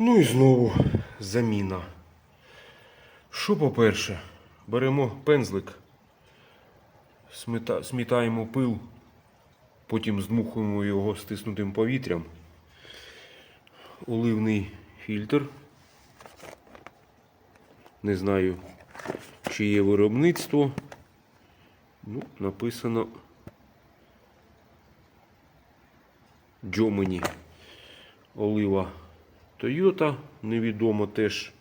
Ну і знову заміна. Що по-перше, беремо пензлик, смітаємо пил, потім здмухуємо його стиснутим повітрям. Оливний фільтр. Не знаю, чи є виробництво. Ну, написано Джомені. Олива Toyota. Невідомо теж.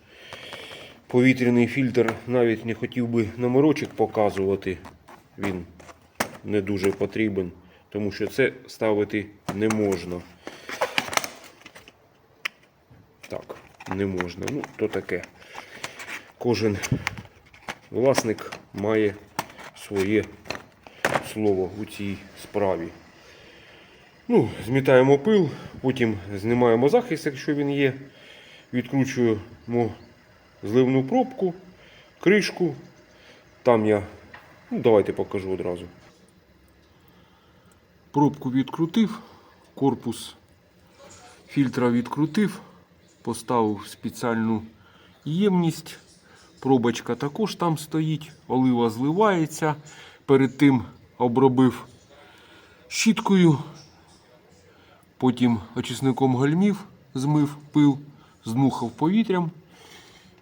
Повітряний фільтр навіть не хотів би номерочок показувати. Він не дуже потрібен, тому що це ставити не можна. Так, не можна. Ну, то таке. Кожен власник має своє слово у цій справі. Ну, змітаємо пил, потім знімаємо захист, якщо він є. Відкручуємо зливну пробку, кришку. Там я, ну давайте покажу одразу. Пробку відкрутив, корпус фільтра відкрутив, поставив спеціальну ємність. Пробочка також там стоїть, олива зливається. Перед тим обробив щіткою, потім очисником гальмів змив пил, здмухав повітрям.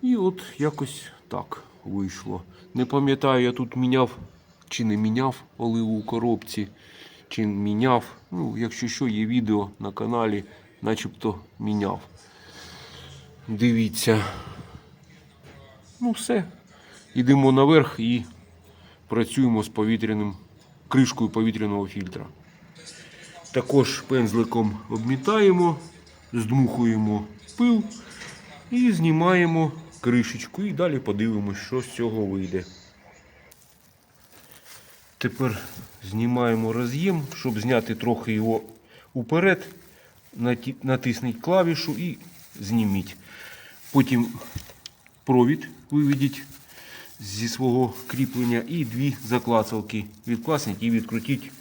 І от якось так вийшло. Не пам'ятаю, я тут міняв чи не міняв оливу у коробці, чи міняв. Ну, якщо що, є відео на каналі, начебто міняв. Дивіться. Ну, все. Йдемо наверх і працюємо з повітряним кришкою повітряного фільтра. Також пензликом обмітаємо, здмухуємо пил і знімаємо кришечку. І далі подивимося, що з цього вийде. Тепер знімаємо роз'єм, щоб зняти трохи його уперед. Натисніть клавішу і зніміть. Потім провід виведіть зі свого кріплення і дві заклацалки. Відкласніть і відкрутіть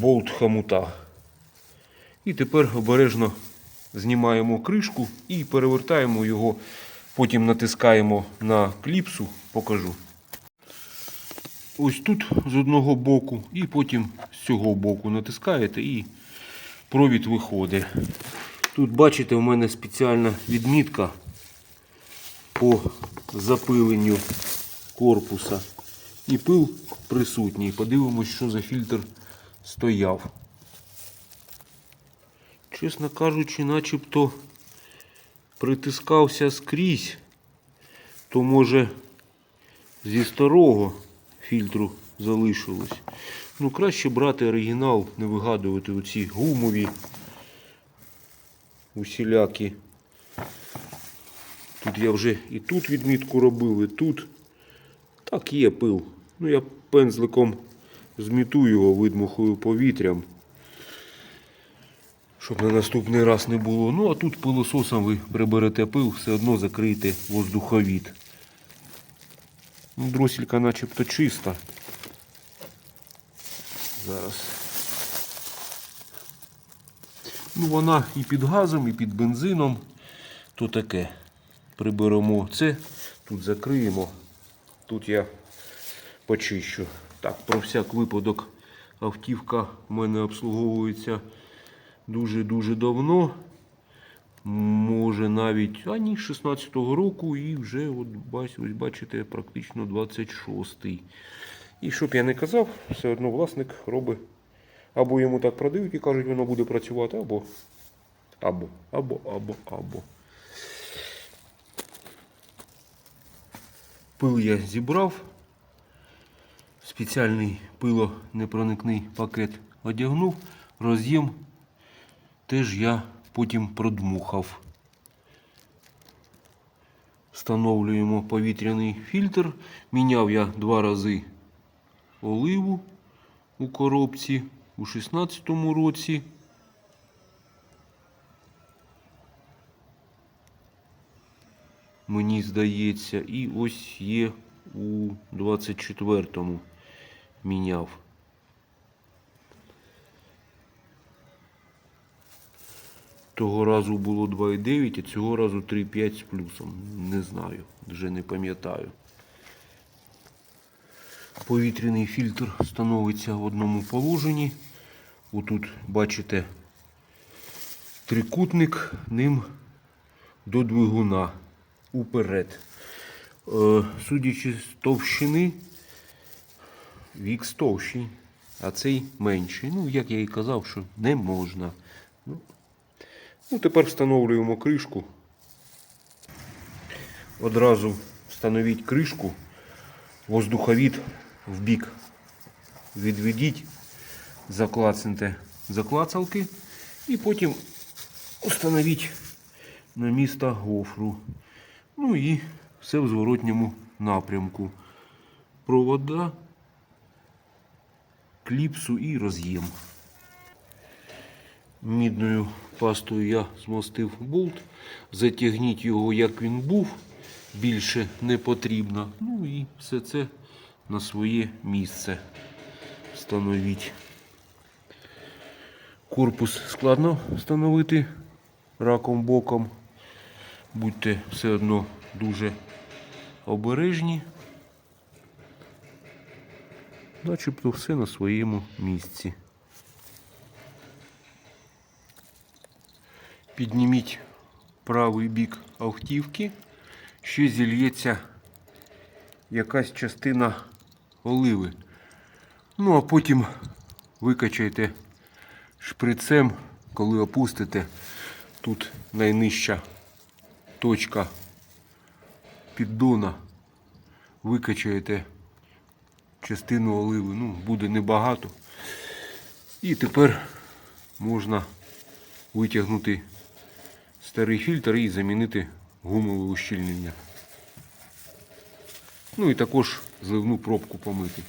болт хомута. І тепер обережно знімаємо кришку і перевертаємо його. Потім натискаємо на кліпсу, покажу. Ось тут з одного боку, і потім з цього боку натискаєте і провід виходить. Тут бачите, у мене спеціальна відмітка по запиленню корпуса. І пил присутній. Подивимось, що за фільтр стояв. Чесно кажучи, начебто притискався скрізь, то може зі старого фільтру залишилось. Ну, краще брати оригінал, не вигадувати оці гумові усілякі. Тут я вже і тут відмітку робив, і тут. Так, є пил. Ну, я пензликом зміту його, видмухую повітрям. Щоб на наступний раз не було. Ну, а тут пилососом ви приберете пил, все одно закриєте воздуховід. Ну, дросілька начебто чиста. Зараз. Ну, вона і під газом, і під бензином. То таке. Приберемо це, тут закриємо. Тут я почищу. Так, про всяк випадок автівка в мене обслуговується дуже-дуже давно. Може навіть, а ні, 16-го року і вже, от, ось бачите, практично 26-й. І щоб я не казав, все одно власник робить. Або йому так продають і кажуть, воно буде працювати, або, або, або, або, або. Пил я зібрав. Спеціальний пилонепроникний пакет одягнув, роз'єм теж я потім продмухав. Встановлюємо повітряний фільтр. Міняв я два рази оливу у коробці у 16-му році. Мені здається, і ось є у 24-му міняв. Того разу було 2,9, а цього разу 3,5 з плюсом. Не знаю, вже не пам'ятаю. Повітряний фільтр становиться в одному положенні. Отут бачите трикутник ним до двигуна уперед. Е, судячи з товщини, вікс товщий, а цей менший. Ну, як я і казав, що не можна. Ну, ну тепер встановлюємо кришку. Одразу встановіть кришку, воздуховід в бік відведіть, заклацнете заклацалки і потім установіть на місто гофру. Ну і все в зворотньому напрямку. Провода, кліпсу і роз'єм. Мідною пастою я змостив болт. Затягніть його, як він був. Більше не потрібно. Ну і все це на своє місце встановіть. Корпус складно встановити раком боком. Будьте все одно дуже обережні. Начебто все на своєму місці. Підніміть правий бік автівки, ще зільється якась частина оливи. Ну, а потім викачайте шприцем, коли опустите. Тут найнижча точка піддона. Викачаєте частину оливи. Ну, буде небагато. І тепер можна витягнути старий фільтр і замінити гумове ущільнення. Ну і також зливну пробку помити.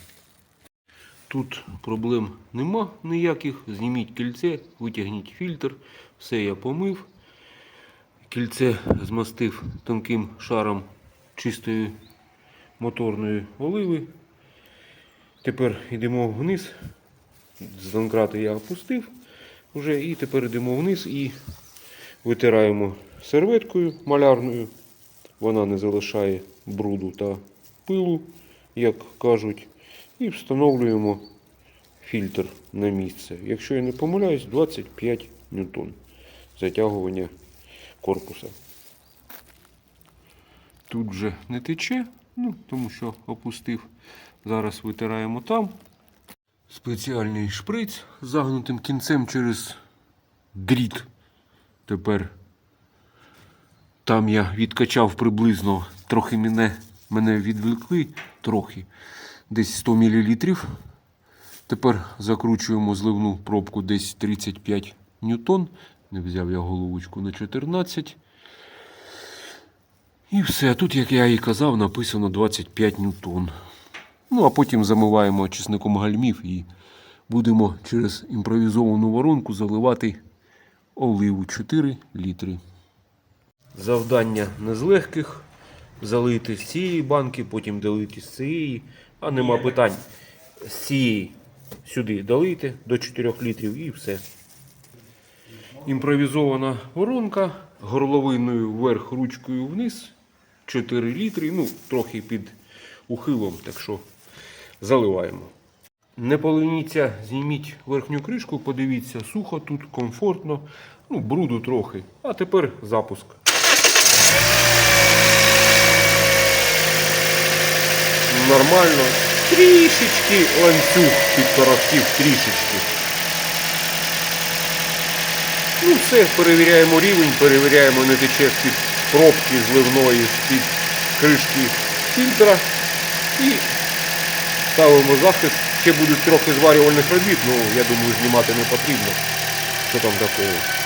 Тут проблем нема ніяких. Зніміть кільце, витягніть фільтр. Все я помив. Кільце змастив тонким шаром чистої моторної оливи. Тепер йдемо вниз. З донкрати я опустив вже і тепер йдемо вниз і витираємо серветкою малярною. Вона не залишає бруду та пилу, як кажуть. І встановлюємо фільтр на місце. Якщо я не помиляюсь, 25 ньютон затягування корпуса. Тут вже не тече, ну, тому що опустив. Зараз витираємо там. Спеціальний шприц з загнутим кінцем через дріт. Тепер там я відкачав приблизно, трохи мене, мене відвлекли, трохи, десь 100 мл. Тепер закручуємо зливну пробку десь 35 ньютон. Не взяв я головочку на 14. І все. Тут, як я і казав, написано 25 ньютон. Ну, а потім замиваємо очисником гальмів і будемо через імпровізовану воронку заливати оливу 4 літри. Завдання не з легких. Залити з цієї банки, потім долити з цієї. А нема питань. З цієї сюди долити до 4 літрів і все. Імпровізована воронка горловиною вверх, ручкою вниз. 4 літри. Ну, трохи під ухилом, так що заливаємо. Не поленіться, зніміть верхню кришку, подивіться, сухо тут, комфортно, ну, бруду трохи. А тепер запуск. Нормально. Трішечки ланцюг підторохтів, трішечки. Ну, все, перевіряємо рівень, перевіряємо, не тече з-під пробки зливної, з-під кришки фільтра. І ставимо захист. Ще будуть трохи зварювальних робіт, ну я думаю, знімати не потрібно. Що там такого?